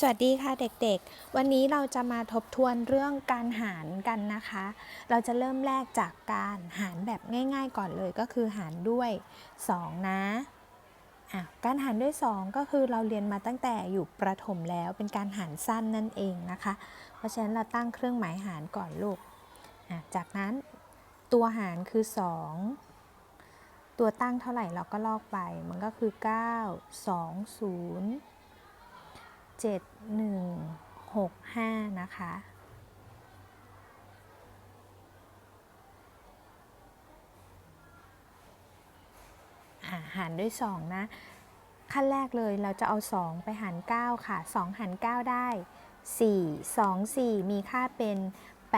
สวัสดีค่ะเด็กๆ วันนี้เราจะมาทบทวนเรื่องการหารกันนะคะ เราจะเริ่มแรกจากการหารแบบง่าย ๆ ก่อนเลยก็คือหารด้วย 2 นะะการหารด้วย 2 ก็คือเราเรียนมาตั้งแต่อยู่ประถมแล้วเป็นการหารสั้นนั่นเองนะคะ เพราะฉะนั้นเราตั้งเครื่องหมายหารก่อนลูก จากนั้นตัวหารคือ 2 ตัวตั้งเท่าไหร่เราก็ลอกไป มันก็คือ 9 2 0 7 1 6 5 นะคะอ่าหารด้วย 2 นะ ขั้นแรกเลยเราจะเอา 2 ไปหาร 9 ค่ะ 2 หาร 9 ได้ 4 2 4 มีค่าเป็น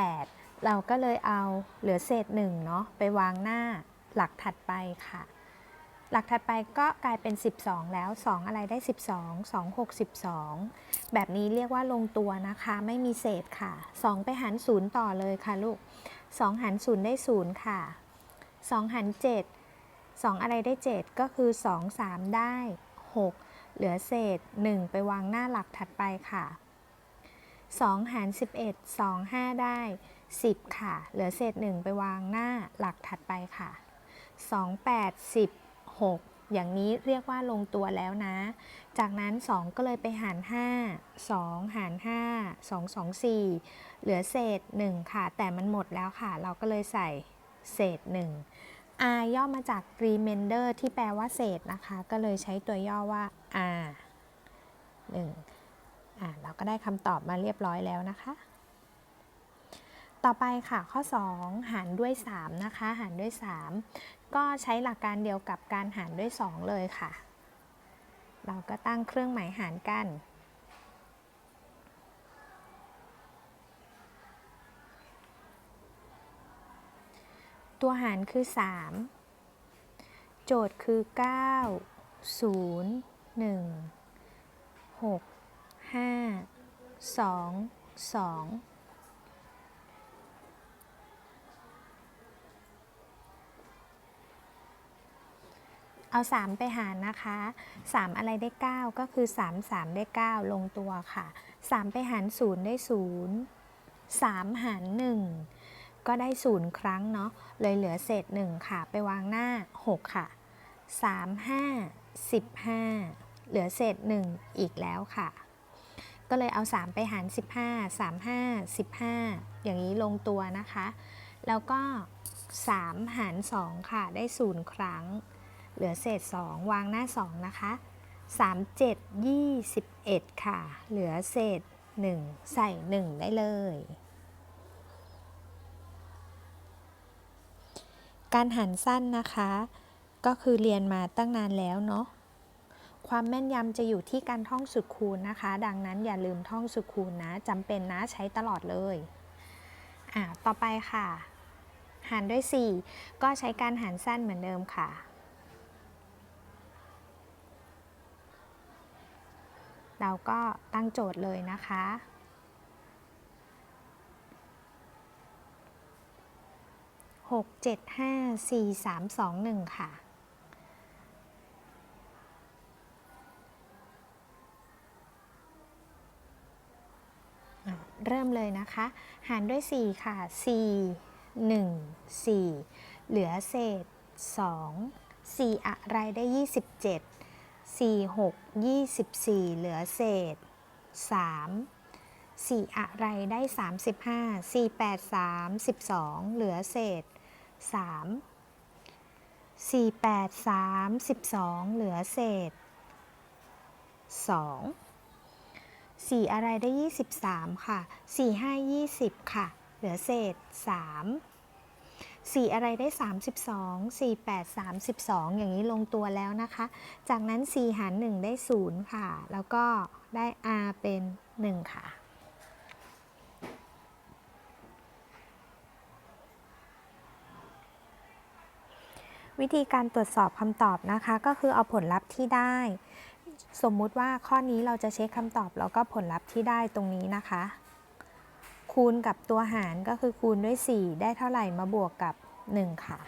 8 เราก็เลยเอาเหลือเศษ1เนาะไปวางหน้าหลักถัดไปค่ะ หลักถัดไปก็กลายเป็น 12 แล้ว 2 อะไรได้ 12 2 6 12 แบบนี้เรียกว่าลงตัวนะคะ ไม่มีเศษค่ะ 2 ไปหาร 0 ต่อเลยค่ะลูก 2 หาร 0 ได้ 0 ค่ะ 2 หาร 7 2 อะไรได้ 7 ก็คือ 2 3 ได้ 6 เหลือเศษ 1 ไปวางหน้าหลักถัดไปค่ะ 2 หาร 11 2 5 ได้ 10 ค่ะ เหลือเศษ 1 ไปวางหน้าหลักถัดไปค่ะ 2 8 10 6 อย่างนี้เรียกว่าลงตัวแล้วนะ จากนั้น 2 ก็เลยไปหาร 5 2 หาร 5 2 2 4 เหลือเศษ 1 ค่ะ แต่มันหมดแล้วค่ะ เราก็เลยใส่เศษ 1 r ย่อมาจาก remainder ที่แปลว่าเศษนะคะ ก็เลยใช้ตัวย่อว่า r 1อ่าเราก็ได้คำตอบมาเรียบร้อยแล้วนะคะ ต่อไปค่ะข้อ 2 หารด้วย 3 นะคะ หารด้วย 3 ก็ใช้หลักการเดียวกับการหารด้วย 2 เลยค่ะ เราก็ตั้งเครื่องหมายหารกัน ตัวหารคือ 3 โจทย์คือ 9 0 1 6 5 2 2 เอา 3 ไปหารนะคะ 3 อะไรได้ 9 ก็คือ 3 3 ได้ 9 ลงตัวค่ะ 3 ไปหาร 0 ได้ 0 3 หาร 1 ก็ได้ 0 ครั้งเนาะเลยเหลือเศษ 1 ค่ะ ไปวางหน้า 6 ค่ะ 3 5 15 เหลือเศษ 1 อีกแล้วค่ะ ก็เลยเอา 3 ไปหาร 15 3 5 15 อย่างนี้ลงตัวนะคะ แล้วก็ 3 หาร 2 ค่ะ ได้ 0 ครั้ง เหลือเศษ 2 วางหน้า 2 นะคะ 3 7 21 ค่ะ เหลือเศษ 1 ใส่ 1 ได้เลย การหันสั้นนะคะ ก็คือเรียนมาตั้งนานแล้วเนาะความแม่นยำจะอยู่ที่การท่องสุดคูณนะคะ ดังนั้นอย่าลืมท่องสุดคูณนะจำเป็นนะใช้ตลอดเลยอ่าต่อไปค่ะ หารด้วย 4 ก็ใช้การหารสั้นเหมือนเดิมค่ะ เราก็ตั้งโจทย์เลยนะคะ6 7 5 4 3 2 1ค่ะเริ่มเลยนะคะ หารด้วย 4 ค่ะ 4 1 4 เหลือเศษ 2 4 อะไรได้ 27 4 6 24 เหลือเศษ 3 4 อะไรได้ 35 4 8 3 12 เหลือเศษ 3 4 8 3 12 เหลือเศษ 2 4 อะไรได้ 23 ค่ะ 4 5 20 ค่ะ เหลือเศษ 3 4อะไรได้ 32 4 8 32 อย่างนี้ลงตัวแล้วนะคะ จากนั้น 4 หาร 1 ได้ 0 ค่ะ แล้วก็ได้ r เป็น 1 ค่ะวิธีการตรวจสอบคำตอบนะคะ ก็คือเอาผลลัพธ์ที่ได้ สมมุติว่าข้อนี้เราจะเช็คคำตอบแล้วก็ผลลัพธ์ที่ได้ตรงนี้นะคะ คูณกับตัวหารก็คือคูณด้วย 4 ได้เท่าไหร่มาบวกกับ 1 ค่ะ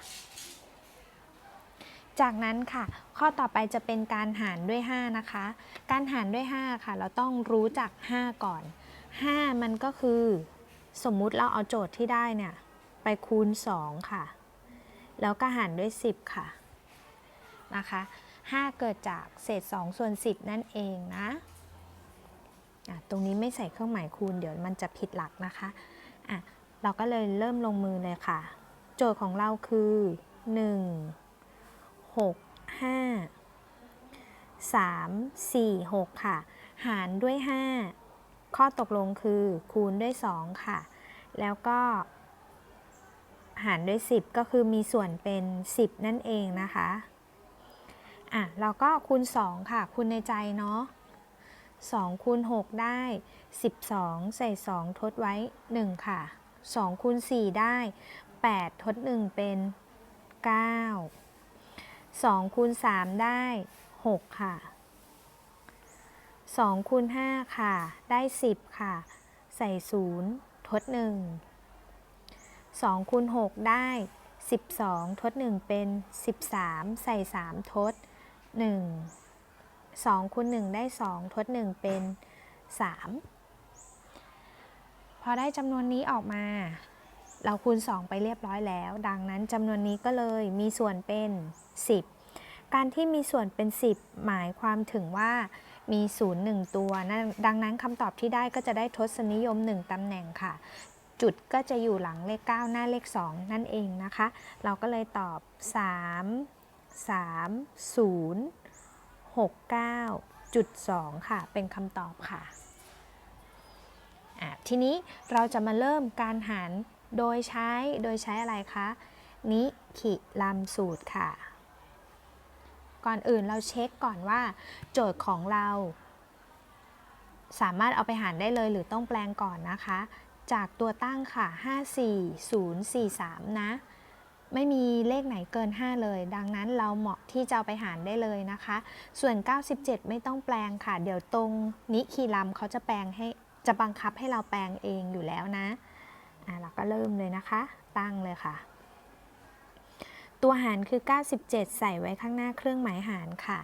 จากนั้นค่ะ ข้อต่อไปจะเป็นการหารด้วย 5 นะคะ การหารด้วย 5 ค่ะ เราต้องรู้จัก 5 ก่อน 5 มันก็คือ สมมุติเราเอาโจทย์ที่ได้เนี่ยไปคูณ 2 ค่ะ แล้วก็หารด้วย 10 ค่ะนะคะ 5 เกิดจากเศษ2ส่วน10 นั่นเองนะอะ ตรงนี้ไม่ใส่เครื่องหมายคูณ เดี๋ยวมันจะผิดหลักนะคะอะเราก็เลยเริ่มลงมือเลยค่ะ โจทย์ของเราคือ 1 6 5 3 4 6 ค่ะ หารด้วย 5 ข้อตกลงคือคูณด้วย 2 ค่ะ แล้วก็ หารด้วย 10 ก็คือมีส่วนเป็น 10 นั่นเองนะคะ อะ เราก็คูณ 2 ค่ะ คูณในใจเนาะ 2คูณ6ได้ 12 ใส่ 2 ทดไว้ 1 ค่ะ 2คูณ4ได้ 8 ทด 1 เป็น 9 2คูณ3ได้ 6 ค่ะ 2คูณ5ค่ะ ได้ 10 ค่ะ ใส่ 0 ทด 1 2คูณ6ได้ 12 ทด 1 เป็น 13 ใส่ 3 ทด 1 2คูณ1ได้ 2 ทด 1 เป็น 3 พอได้จำนวนนี้ออกมา เราคูณ 2 ไปเรียบร้อยแล้ว ดังนั้นจำนวนนี้ก็เลยมีส่วนเป็น 10 การที่มีส่วนเป็น 10 หมายความถึงว่ามี 0 1 ตัวนั่นดังนั้นคำตอบที่ได้ก็จะได้ทศนิยม 1ตำแหน่งค่ะ จุดก็จะอยู่หลังเลข 9 หน้าเลข 2 นั่นเองนะคะ เราก็เลยตอบ 3 3 0 6 9จุด2ค่ะ เป็นคำตอบค่ะะทีนี้เราจะมาเริ่มการหารโดยใช้โดยใช้อะไรคะ นิขิลำสูตรค่ะ ก่อนอื่นเราเช็คก่อนว่า โจทย์ของเรา สามารถเอาไปหารได้เลยหรือต้องแปลงก่อนนะคะ จากตัวตั้งค่ะ 54043 นะ ไม่มีเลขไหนเกิน 5 เลย ดังนั้นเราเหมาะที่จะเอาไปหารได้เลยนะคะ ส่วน 97 ไม่ต้องแปลงค่ะ เดี๋ยวตรงนิคีลัมเขาจะแปลงให้จะบังคับให้เราแปลงเองอยู่แล้วนะอะเราก็เริ่มเลยนะคะ ตั้งเลยค่ะ ตัวหารคือ 97 ใส่ไว้ข้างหน้าเครื่องหมายหารค่ะ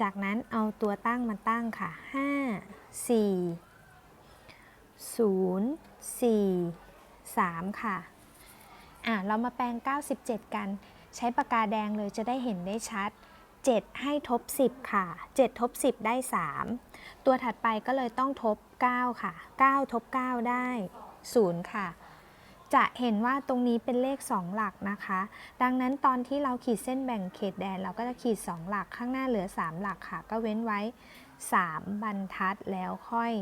จากนั้นเอาตัวตั้งมาตั้งค่ะ 5 4 0 4 3 ค่ะ อะเรามาแปลง 97 กัน ใช้ปากกาแดงเลยจะได้เห็นได้ชัด 7 ให้ทบ 10 ค่ะ 7 ทบ 10 ได้ 3 ตัวถัดไปก็เลยต้องทบ 9 ค่ะ 9 ทบ 9 ได้ 0 ค่ะ จะเห็นว่าตรงนี้เป็นเลข 2 หลักนะคะ ดังนั้นตอนที่เราขีดเส้นแบ่งเขตแดน เราก็จะขีด 2 หลักข้างหน้าเหลือ 3 หลักค่ะ ก็เว้นไว้ 3 บรรทัดแล้วค่อย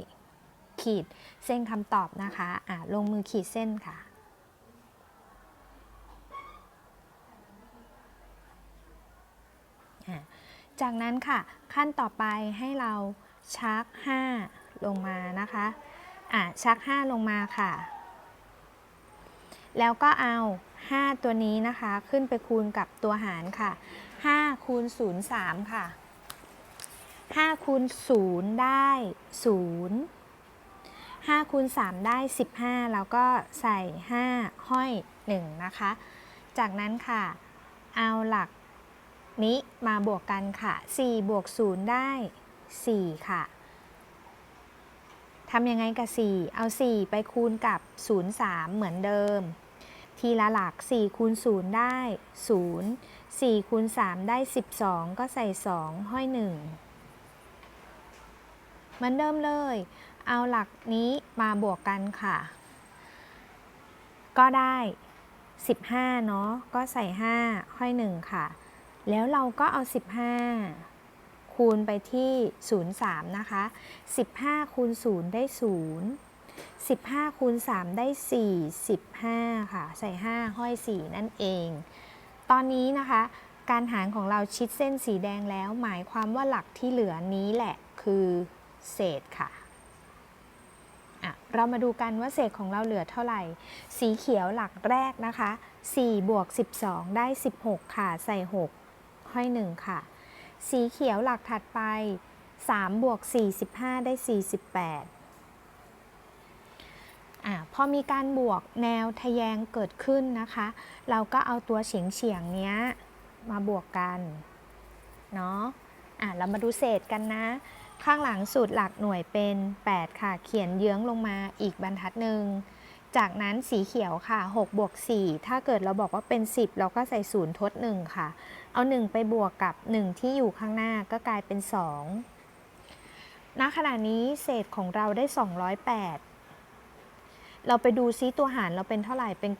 ขีดเส้นคำตอบนะคะ อะลงมือขีดเส้นค่ะ จากนั้นค่ะขั้นต่อไปให้เราชัก 5 ลงมานะคะอะชัก 5 ลงมาค่ะ แล้วก็เอา 5 ตัวนี้นะคะขึ้นไปคูณกับตัวหารค่ะ 5 คูณ 0 3 ค่ะ 5 คูณ 0 ได้ 0 5คูณ3ได้ 15 แล้วก็ใส่ 5 ห้อย 1 นะคะ จากนั้นค่ะ เอาหลัก นี้มาบวกกันค่ะ 4 บวก 0 ได้ 4 ค่ะ ทำยังไงกับ 4 เอา 4 ไปคูณกับ 0 3 เหมือนเดิม ทีละหลัก 4 คูณ 0 ได้ 0 4 คูณ 3 ได้ 12 ก็ใส่ 2 ห้อย 1 เหมือนเดิมเลย เอาหลักนี้มาบวกกันค่ะ ก็ได้ 15 เนาะ ก็ใส่ 5 ห้อย 1 ค่ะ แล้วเราก็เอา 15 คูณไปที่ 03 นะคะ 15 คูณ 0 ได้ 0 15 คูณ 3 ได้45ค่ะ ใส่ 5 ห้อย 4 นั่นเอง ตอนนี้นะคะ การหารของเราชิดเส้นสีแดงแล้ว หมายความว่าหลักที่เหลือนี้แหละคือเศษค่ะอะเรามาดูกันว่าเศษของเราเหลือเท่าไหร่ สีเขียวหลักแรกนะคะ 4 บวก 12 ได้ 16 ค่ะ ใส่ 6 ห้อย 1 ค่ะ สีเขียวหลักถัดไป 3 บวก 45 ได้ 48อะพอมีการบวกแนวทะแยงเกิดขึ้นนะคะ เราก็เอาตัวเฉียงเฉียงเนี้ยมาบวกกันเนาะอะเรามาดูเศษกันนะ ข้างหลังสูตรหลักหน่วยเป็น 8 ค่ะ เขียนเยื้องลงมาอีกบรรทัดหนึ่ง จากนั้นสีเขียวค่ะ6บวก4ถ้าเกิดเราบอกว่าเป็น 10 เราก็ใส่ศูนย์ทด 1 ค่ะ เอา 1 ไปบวกกับ 1 ที่อยู่ข้างหน้าก็กลายเป็น 2 ณ ขณะนี้เศษของเราได้ 208เราไปดูซิตัวหารเราเป็นเท่าไหร่เป็น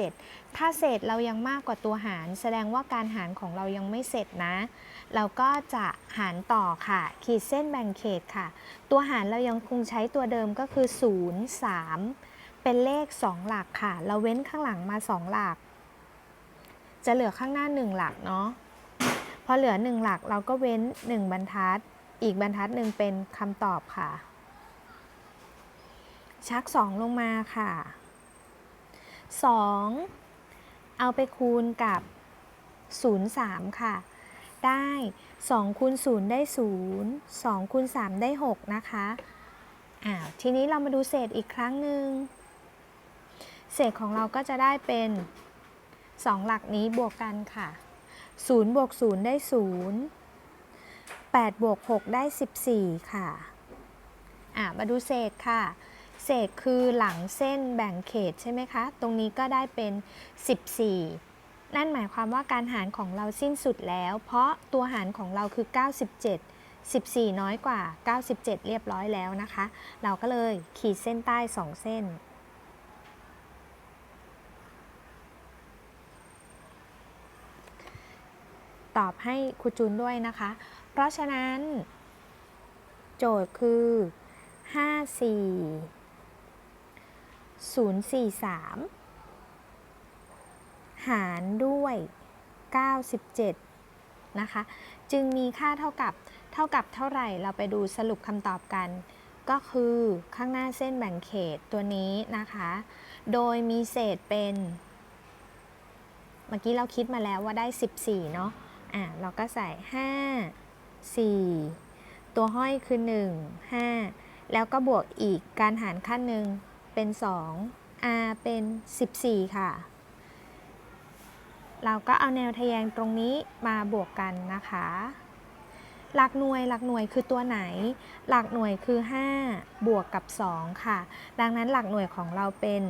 97 ถ้าเศษเรายังมากกว่าตัวหาร แสดงว่าการหารของเรายังไม่เสร็จนะ เราก็จะหารต่อค่ะ ขีดเส้นแบ่งเขตค่ะ ตัวหารเรายังคงใช้ตัวเดิมก็คือ 0 3 เป็นเลข 2 หลักค่ะ เราเว้นข้างหลังมา 2 หลัก จะเหลือข้างหน้า 1 หลักเนาะ พอเหลือ 1 หลักเราก็เว้น 1 บรรทัด อีกบรรทัดหนึ่งเป็นคำตอบค่ะ ชัก 2 ลงมาค่ะ 2 เอาไปคูณกับ 0 3 ค่ะ ได้2คูณ0ได้ 0 2คูณ3ได้ 6 นะคะอ้าวทีนี้เรามาดูเศษอีกครั้งหนึ่ง เศษของเราก็จะได้เป็น 2 หลักนี้บวกกันค่ะ0บวก0ได้ 0 8บวก6ได้ 14 ค่ะ อะ มาดูเศษค่ะ เศษคือหลังเส้นแบ่งเขตใช่ไหมคะ ตรงนี้ก็ได้เป็น 14 นั่นหมายความว่าการหารของเราสิ้นสุดแล้ว เพราะตัวหารของเราคือ 97 14 น้อยกว่า 97 เรียบร้อยแล้วนะคะ เราก็เลยขีดเส้นใต้ 2 เส้น ตอบให้ครูจูนด้วยนะคะ เพราะฉะนั้น โจทย์คือ 54 043 หารด้วย 97 นะคะ จึงมีค่าเท่ากับเท่ากับเท่าไหร่เราไปดูสรุปคำตอบกัน ก็คือข้างหน้าเส้นแบ่งเขตตัวนี้นะคะ โดยมีเศษเป็น เมื่อกี้เราคิดมาแล้วว่าได้ 14 เนาะ อะเราก็ใส่ 5 4 ตัวห้อยคือ 1 5 แล้วก็บวกอีกการหารขั้นหนึ่งเป็น 2 r เป็น 14 ค่ะ เราก็เอาแนวทะแยงตรงนี้มาบวกกันนะคะ หลักหน่วยหลักหน่วยคือตัวไหน หลักหน่วยคือ 5 บวกกับ 2 ค่ะ ดังนั้นหลักหน่วยของเราเป็น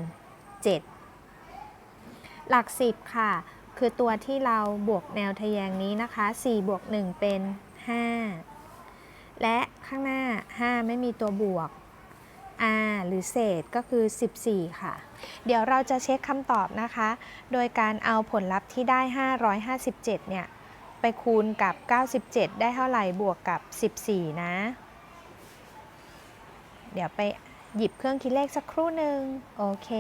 7 หลัก 10 ค่ะ คือตัวที่เราบวกแนวทแยงนี้นะคะ 4 บวก 1 เป็น 5 และข้างหน้า 5 ไม่มีตัวบวก r หรือเศษก็คือ 14 ค่ะ เดี๋ยวเราจะเช็คคำตอบนะคะ โดยการเอาผลลัพธ์ที่ได้ 557 เนี่ย ไปคูณกับ 97 ได้เท่าไหร่บวกกับ 14 นะ เดี๋ยวไปหยิบเครื่องคิดเลขสักครู่หนึ่งโอเค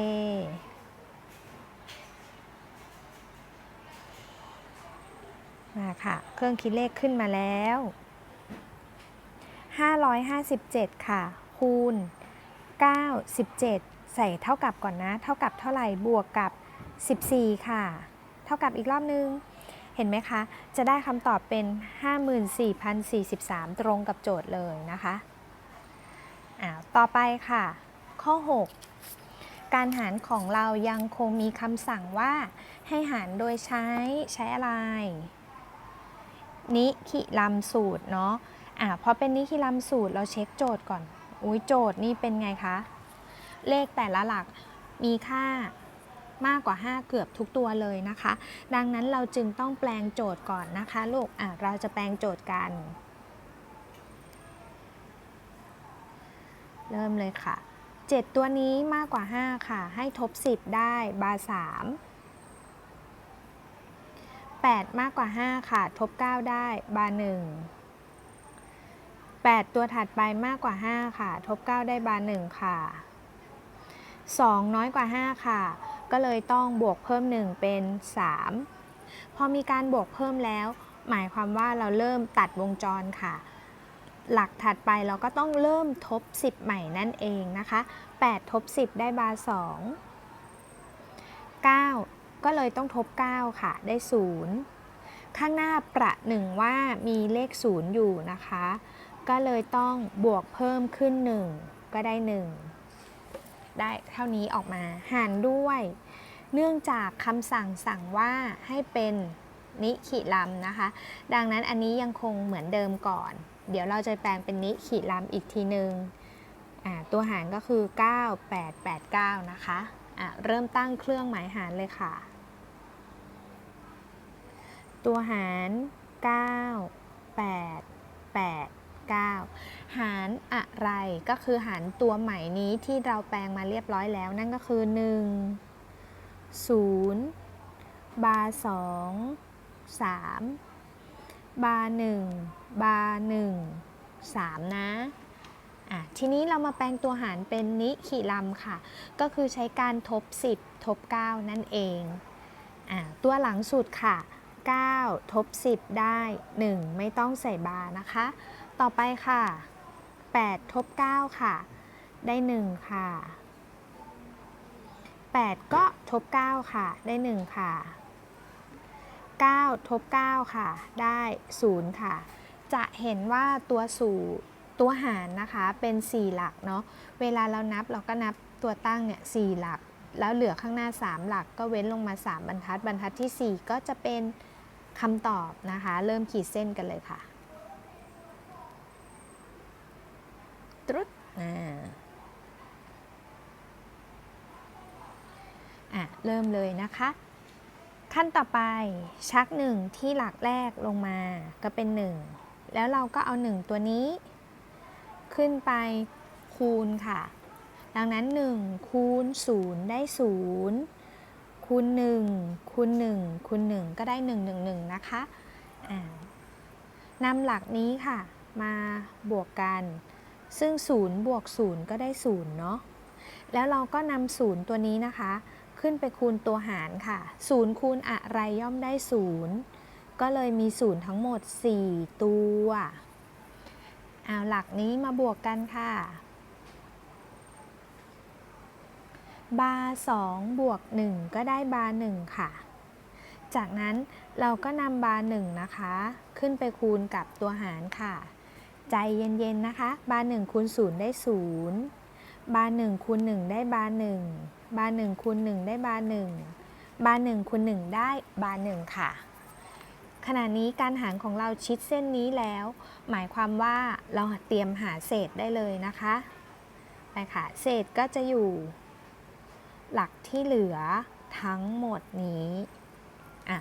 มาค่ะ เครื่องคิดเลขขึ้นมาแล้ว 557 ค่ะ คูณ 97 ใส่เท่ากับก่อนนะ เท่ากับเท่าไหร่ บวกกับ 14 ค่ะ เท่ากับอีกรอบนึง เห็นไหมคะ จะได้คำตอบเป็น 54,043 ตรงกับโจทย์เลยนะคะอ่าต่อไปค่ะ ข้อ 6 การหารของเรายังคงมีคำสั่งว่าให้หารโดยใช้ใช้อะไร นิคิลัมสูตรเนาะอ่าพอเป็นนิคิลัมสูตรเราเช็คโจทย์ก่อนอุ้ยโจทย์นี่เป็นไงคะ เลขแต่ละหลักมีค่ามากกว่า 5 เกือบทุกตัวเลยนะคะ ดังนั้นเราจึงต้องแปลงโจทย์ก่อนนะคะลูกอะเราจะแปลงโจทย์กัน เริ่มเลยค่ะ 7 ตัวนี้มากกว่า 5 ค่ะ ให้ทบ 10 ได้บา3 8 มากกว่า 5 ค่ะ ทบ 9 ได้บาร์1 8 ตัวถัดไปมากกว่า 5 ค่ะ ทบ 9 ได้บาร์1ค่ะ 2 น้อยกว่า 5 ค่ะ ก็เลยต้องบวกเพิ่ม 1 เป็น 3 พอมีการบวกเพิ่มแล้ว หมายความว่าเราเริ่มตัดวงจรค่ะ หลักถัดไปเราก็ต้องเริ่มทบ 10 ใหม่นั่นเองนะคะ 8 ทบ 10 ได้บาร์2 9 ก็เลยต้องทบ 9 ค่ะ ได้ 0 ข้างหน้าประหนึ่งว่ามีเลข 0 อยู่นะคะ ก็เลยต้องบวกเพิ่มขึ้น 1 ก็ได้ 1 ได้เท่านี้ออกมา หารด้วย เนื่องจากคำสั่งสั่งว่าให้เป็นนิขีลัมนะคะ ดังนั้นอันนี้ยังคงเหมือนเดิมก่อน เดี๋ยวเราจะแปลงเป็นนิขีลัมอีกทีหนึ่งอ่าตัวหารก็คือ 9889 นะคะะเริ่มตั้งเครื่องหมายหารเลยค่ะ ตัวหาร 9 8 8 9 หารอะไรก็คือหารตัวใหม่นี้ที่เราแปลงมาเรียบร้อยแล้ว นั่นก็คือ 1 0 บา 2 3 บา 1 บา 1 3 นะอะทีนี้เรามาแปลงตัวหารเป็นนิขีลัมค่ะ ก็คือใช้การทบ 10 ทบ 9 นั่นเองอะตัวหลังสุดค่ะ 9 ทบ 10 ได้ 1 ไม่ต้องใส่บาร์นะคะ ต่อไปค่ะ 8 ทบ 9 ค่ะ ได้ 1 ค่ะ 8 ก็ทบ 9 ค่ะ ได้ 1 ค่ะ 9 ทบ 9 ค่ะ ได้ 0 ค่ะ จะเห็นว่าตัวสูตัวหารนะคะเป็น 4 หลักเนาะ เวลาเรานับเราก็นับตัวตั้งเนี่ย4หลักแล้วเหลือข้างหน้า 3 หลักก็เว้นลงมา 3 บรรทัด บรรทัดที่ 4 ก็จะเป็น คำตอบนะคะ เริ่มขีดเส้นกันเลยค่ะตรุดอ่าอะ เริ่มเลยนะคะ ขั้นต่อไปชักหนึ่งที่หลักแรกลงมาก็เป็น 1 แล้วเราก็เอา 1 ตัวนี้ ขึ้นไปคูณค่ะ ดังนั้น 1 คูณ 0 ได้ 0 คูณ1คูณ1คูณ1ก็ได้ 1 1 1 นะคะอ่านำหลักนี้ค่ะ มาบวกกัน ซึ่ง 0 บวก 0 ก็ได้ 0 เนาะแล้วเราก็นำ0ตัวนี้นะคะ ขึ้นไปคูณตัวหารค่ะ0คูณอะไรย่อมได้0ก็เลยมี0ทั้งหมด 4 ตัว เอาหลักนี้มาบวกกันค่ะ บาร์2บวก 1 ก็ได้บาร์1ค่ะ จากนั้นเราก็นำบาร์1นะคะ ขึ้นไปคูณกับตัวหารค่ะ ใจเย็นๆนะคะ บาร์1คูณ0ได้ 0 บาร์1คูณ1ได้บาร์1บาร์1คูณ1ได้บาร์1บาร์1คูณ1ได้บาร์1ค่ะขณะนี้การหารของเราชิดเส้นนี้แล้ว หมายความว่าเราเตรียมหาเศษได้เลยนะคะ ไปค่ะ เศษก็จะอยู่ หลักที่เหลือทั้งหมดนี้อะ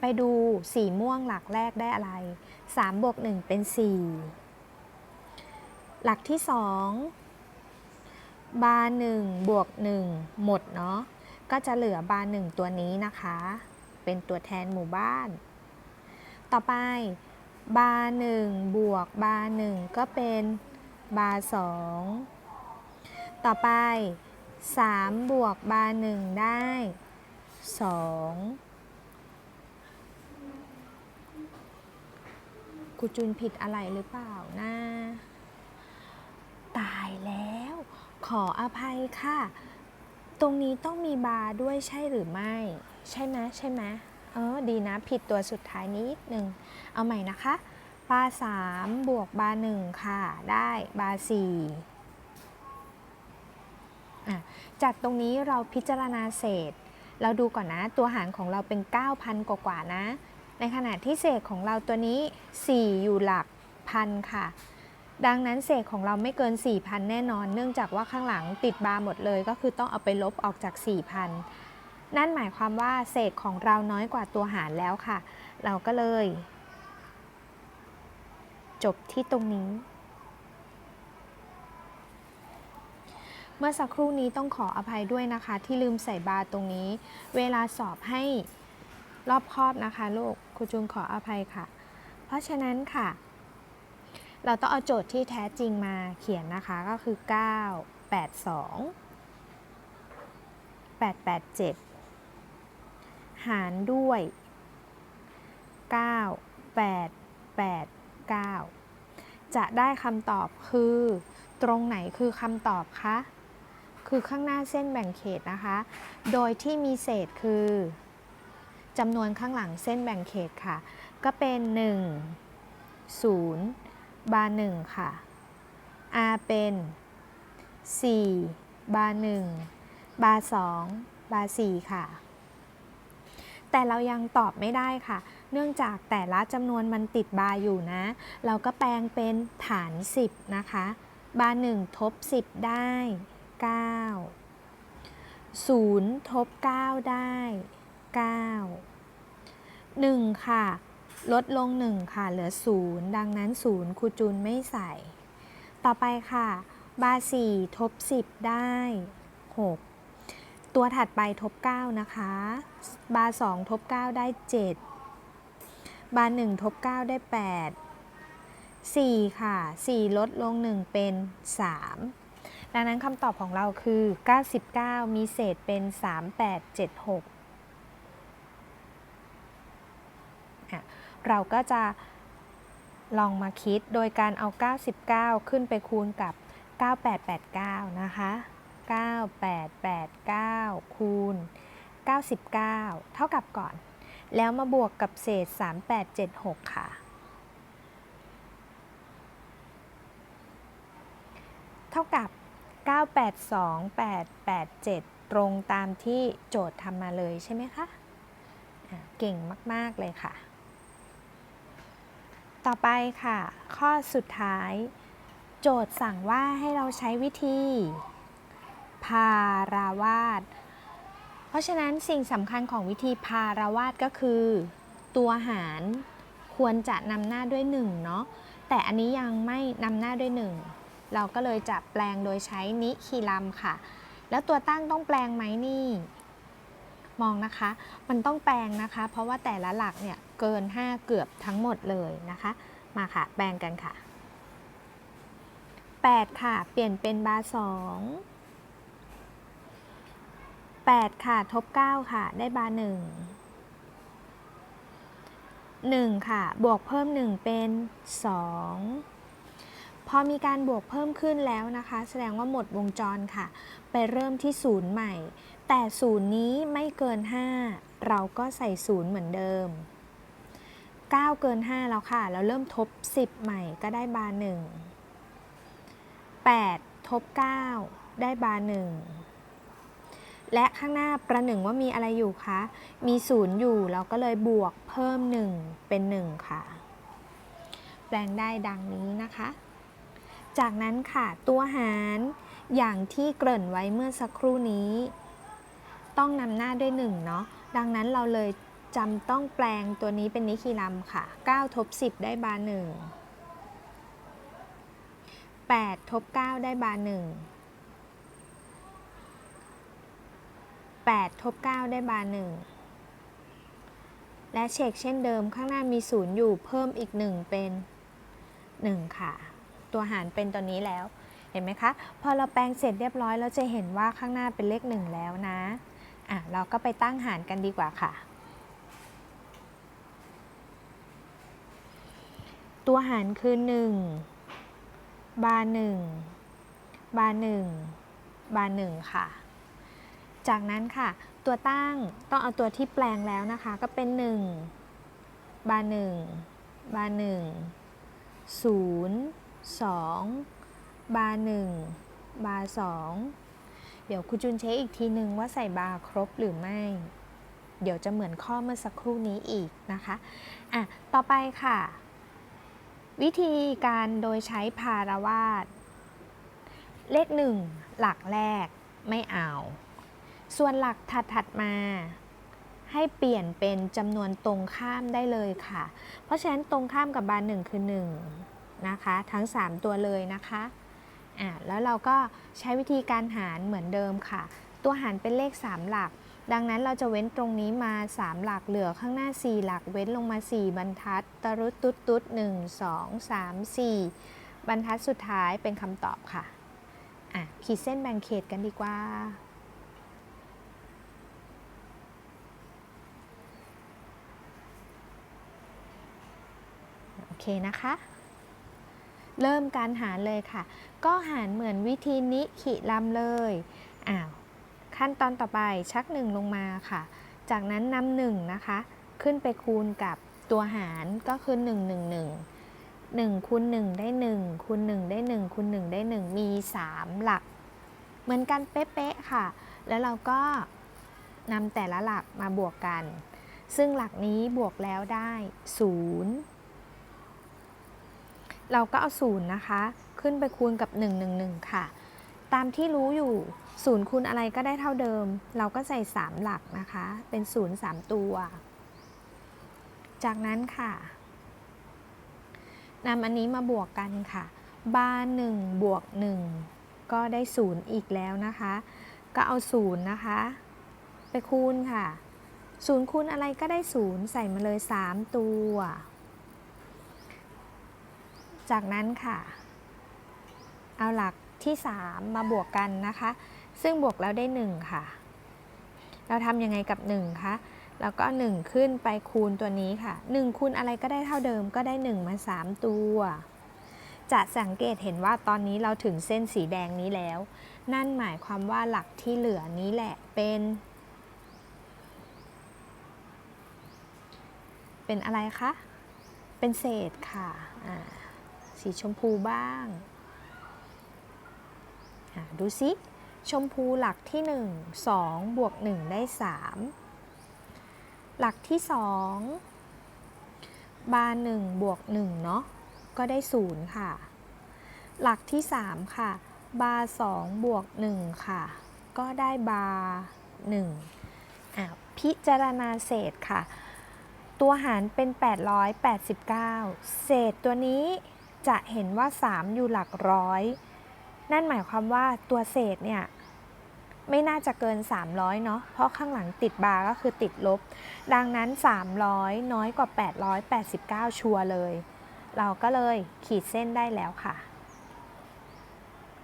ไปดูสีม่วงหลักแรกได้อะไร3บวก1เป็น 4 หลักที่ 2 บาร์1บวก 1 หมดเนาะก็จะเหลือบาร์1ตัวนี้นะคะ เป็นตัวแทนหมู่บ้าน ต่อไปบาร์1บวกบาร์1ก็เป็นบาร์2ต่อไป 3 บวกบาร์1ได้2ครูจุนผิดอะไรหรือเปล่านะตายแล้ว ขออภัยค่ะ ตรงนี้ต้องมีบาร์ด้วยใช่หรือไม่ ใช่ไหมใช่ไหมเออดีนะ ผิดตัวสุดท้ายนิดหนึ่ง เอาใหม่นะคะ บาร์สามบวกบาร์หนึ่งค่ะ ได้บาร์สี่ จากตรงนี้เราพิจารณาเศษ เราดูก่อนนะ ตัวหารของเราเป็น 9,000 กว่าๆนะ ในขณะที่เศษของเราตัวนี้ 4 อยู่หลักพันค่ะ ดังนั้นเศษของเราไม่เกิน 4,000 แน่นอน เนื่องจากว่าข้างหลังติดบาร์หมดเลย ก็คือต้องเอาไปลบออกจาก 4,000 นั่นหมายความว่าเศษของเราน้อยกว่าตัวหารแล้วค่ะ เราก็เลย จบที่ตรงนี้ เมื่อสักครู่นี้ต้องขออภัยด้วยนะคะ ที่ลืมใส่บาร์ตรงนี้ เวลาสอบให้รอบคอบนะคะลูกครูจูนขออภัยค่ะ เพราะฉะนั้นค่ะ เราต้องเอาโจทย์ที่แท้จริงมาเขียนนะคะก็คือ 9 8 2 8 8 7 หารด้วย 9 8 8 9 จะได้คำตอบคือ ตรงไหนคือคำตอบคะ คือข้างหน้าเส้นแบ่งเขตนะคะ โดยที่มีเศษคือจำนวนข้างหลังเส้นแบ่งเขตค่ะ ก็เป็น 1 0 บาร์1ค่ะ r เป็น 4 บาร์1บาร์2บาร์4ค่ะ แต่เรายังตอบไม่ได้ค่ะ เนื่องจากแต่ละจำนวนมันติดบาร์อยู่นะ เราก็แปลงเป็นฐาน 10 นะคะ บาร์1ทบ 10 ได้ 9 0 ทบ 9 ได้ 9 1 ค่ะ ลดลง 1 ค่ะ เหลือ 0 ดังนั้น 0ครูจูนไม่ใส่ ต่อไปค่ะ บา4ทบ 10 ได้ 6 ตัวถัดไปทบ 9 นะคะ บา2ทบ 9 ได้ 7 บา1ทบ 9 ได้ 8 4 ค่ะ 4 ลดลง 1 เป็น 3 ดังนั้นคำตอบของเราคือ 99 มีเศษเป็น 3876 เราก็จะลองมาคิดโดยการเอา 99 ขึ้นไปคูณกับ 9889 นะคะ 9889 คูณ 99 เท่ากับก่อน แล้วมาบวกกับเศษ 3876 ค่ะ เท่ากับ 982887 ตรงตามที่โจทย์ทำมาเลยใช่ไหมคะะเก่งมาก ๆ เลยค่ะ ต่อไปค่ะ ข้อสุดท้าย โจทย์สั่งว่าให้เราใช้วิธีพาราวาสเพราะฉะนั้นสิ่งสำคัญของวิธีพาราวาสก็คือ ตัวหารควรจะนำหน้าด้วย1เนาะแต่อันนี้ยังไม่นำหน้าด้วย1 เราก็เลยจะแปลงโดยใช้นิคีลัมค่ะ แล้วตัวตั้งต้องแปลงไหมนี่ มองนะคะ มันต้องแปลงนะคะ เพราะว่าแต่ละหลักเนี่ยเกิน 5 เกือบทั้งหมดเลยนะคะ มาค่ะ แปลงกันค่ะ 8 ค่ะ เปลี่ยนเป็นบาร์2 8ค่ะ ทบ 9 ค่ะ ได้บาร์1 1ค่ะ บวกเพิ่ม 1 เป็น 2 พอมีการบวกเพิ่มขึ้นแล้วนะคะ แสดงว่าหมดวงจรค่ะ ไปเริ่มที่ศูนย์ใหม่ แต่ศูนย์นี้ไม่เกิน 5 เราก็ใส่ศูนย์เหมือนเดิม 9 เกิน 5 แล้วค่ะแล้วเริ่มทบ 10 ใหม่ก็ได้บาร์1 8 ทบ 9 ได้บาร์1และข้างหน้าประหนึ่งว่ามีอะไรอยู่คะ มีศูนย์อยู่เราก็เลยบวกเพิ่ม 1 เป็น 1 ค่ะ แปลงได้ดังนี้นะคะ จากนั้นค่ะตัวหารอย่างที่เกริ่นไว้เมื่อสักครู่นี้ ต้องนำหน้าด้วย1เนาะดังนั้นเราเลยจำต้องแปลงตัวนี้เป็นนิคีลัมค่ะ9ทบ10 ได้บาร์1 8ทบ9ได้บาร์1 8ทบ9ได้บาร์1และเช็คเช่นเดิมข้างหน้ามีศูนย์อยู่เพิ่มอีก 1 เป็น 1 ค่ะ ตัวหารเป็นตัวนี้แล้ว เห็นไหมคะ พอเราแปลงเสร็จเรียบร้อยเราจะเห็นว่าข้างหน้าเป็นเลข 1 แล้วนะอะเราก็ไปตั้งหารกันดีกว่าค่ะ ตัวหารคือ 1 บาร์1บาร์1บาร์1ค่ะ จากนั้นค่ะ ตัวตั้งต้องเอาตัวที่แปลงแล้วนะคะ ก็เป็น 1 บาร์1บาร์1 0 2 บาร์1บาร์2เดี๋ยวครูจุนเช็คอีกทีนึงว่าใส่บาร์ครบหรือไม่ เดี๋ยวจะเหมือนข้อเมื่อสักครู่นี้อีกนะคะอะต่อไปค่ะ วิธีการโดยใช้พาราวาสเลข 1 หลักแรกไม่เอา ส่วนหลักถัดๆมาให้เปลี่ยนเป็นจำนวนตรงข้ามได้เลยค่ะ เพราะฉะนั้นตรงข้ามกับบาร์หนึ่งคือ 1 นะคะทั้ง 3 ตัวเลยนะคะอ่าแล้วเราก็ใช้วิธีการหารเหมือนเดิมค่ะ ตัวหารเป็นเลข 3 หลัก ดังนั้นเราจะเว้นตรงนี้มา 3 หลักเหลือข้างหน้า 4 หลัก เว้นลงมา 4 บรรทัดตรุดตุดตุด1 2 3 4บรรทัดสุดท้ายเป็นคำตอบค่ะอะขีดเส้นแบ่งเขตกันดีกว่าโอเคนะคะ เริ่มการหารเลยค่ะ ก็หารเหมือนวิธีนิขิลำเลยอ้าวขั้นตอนต่อไปชักหนึ่งลงมาค่ะ จากนั้นนำหนึ่งนะคะ ขึ้นไปคูณกับตัวหารก็คือ1 1 1 1คูณ1ได้ 1คูณ1ได้ 1คูณ1ได้ 1 มี 3 หลัก เหมือนกันเป๊ะๆค่ะ แล้วเราก็นำแต่ละหลักมาบวกกัน ซึ่งหลักนี้บวกแล้วได้ 0 เราก็เอา0นย์นะคะ ขึ้นไปคูณกับ 111 ค่ะ ตามที่รู้อยู่0คูณอะไรก็ได้เท่าเดิม เราก็ใส่ 3 หลักนะคะ เป็น0 3ตัว จากนั้นค่ะนำอันนี้มาบวกกันค่ะ บ้าน1บวก 1 ก็ได้0อีกแล้วนะคะ ก็เอา0นย์นะคะ ไปคูณค่ะ0คูณอะไรก็ได้0ใส่มาเลย 3 ตัว จากนั้นค่ะ เอาหลักที่ 3 มาบวกกันนะคะ ซึ่งบวกแล้วได้ 1 ค่ะ เราทำยังไงกับ 1 คะแล้วก็ 1 ขึ้นไปคูณตัวนี้ค่ะ 1 คูณอะไรก็ได้เท่าเดิมก็ได้ 1 มา 3 ตัว จะสังเกตเห็นว่าตอนนี้เราถึงเส้นสีแดงนี้แล้ว นั่นหมายความว่าหลักที่เหลือนี้แหละเป็น เป็นอะไรคะ เป็นเศษค่ะอ่า สีชมพูบ้าง ดูสิ ชมพูหลักที่ 1 2 บวก 1 ได้ 3 หลักที่ 2 บาร์1บวก 1 เนาะ ก็ได้ 0 ค่ะ หลักที่ 3 ค่ะ บาร์2บวก 1 ค่ะ ก็ได้บาร์1อะพิจารณาเศษค่ะตัวหารเป็น 889 เศษตัวนี้ จะเห็นว่า 3 อยู่หลักร้อย นั่นหมายความว่าตัวเศษเนี่ยไม่น่าจะเกิน 300 เนาะ เพราะข้างหลังติดบาร์ก็คือติดลบ ดังนั้น 300 น้อยกว่า 889 ชัวร์เลย เราก็เลยขีดเส้นได้แล้วค่ะ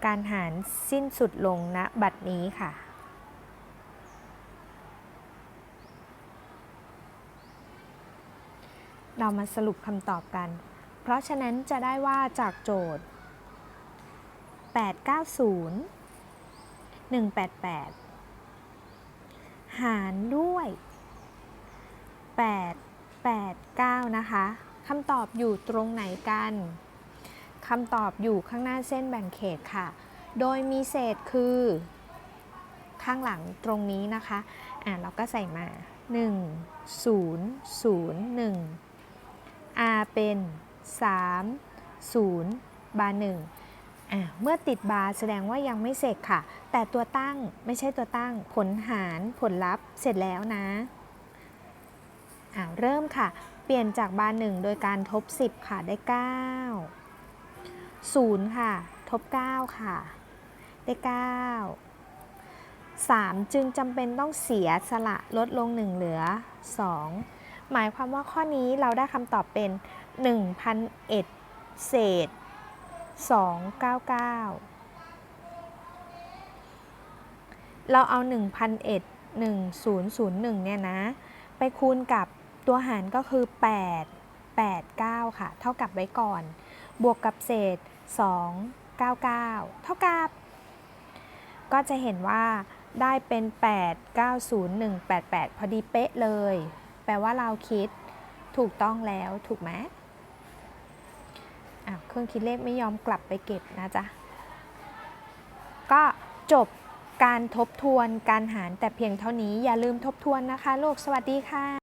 การหารสิ้นสุดลงณบัดนี้ค่ะ เรามาสรุปคำตอบกัน เพราะฉะนั้นจะได้ว่าจากโจทย์ 890 188 หารด้วย 889 นะคะคำตอบอยู่ตรงไหนกันคำตอบอยู่ข้างหน้าเส้นแบ่งเขตค่ะ โดยมีเศษคือ ข้างหลังตรงนี้นะคะ อะเราก็ใส่มา 1 0 0 1 R เป็น 3 0 บาร์1อะเมื่อติดบาร์แสดงว่ายังไม่เสร็จค่ะ แต่ตัวตั้งไม่ใช่ตัวตั้งผลหารผลลัพธ์เสร็จแล้วนะอะเริ่มค่ะ เปลี่ยนจากบาร์1โดยการทบ 10 ค่ะ ได้ 9 0 ค่ะ ทบ 9 ค่ะ ได้ 9 3 จึงจำเป็นต้องเสียสละลดลง 1 เหลือ 2 หมายความว่าข้อนี้เราได้คำตอบเป็น 1,001เศษ 299 เราเอา 1,001 1001 เนี่ยนะ ไปคูณกับตัวหารก็คือ 8 89 ค่ะ เท่ากับไว้ก่อน บวกกับเศษ 299 เท่ากับ ก็จะเห็นว่าได้เป็น 890188 พอดีเป๊ะเลย แปลว่าเราคิดถูกต้องแล้วถูกไหม อะเครื่องคิดเลขไม่ยอมกลับไปเก็บนะจ๊ะ ก็จบการทบทวนการหารแต่เพียงเท่านี้อย่าลืมทบทวนนะคะลูกสวัสดีค่ะ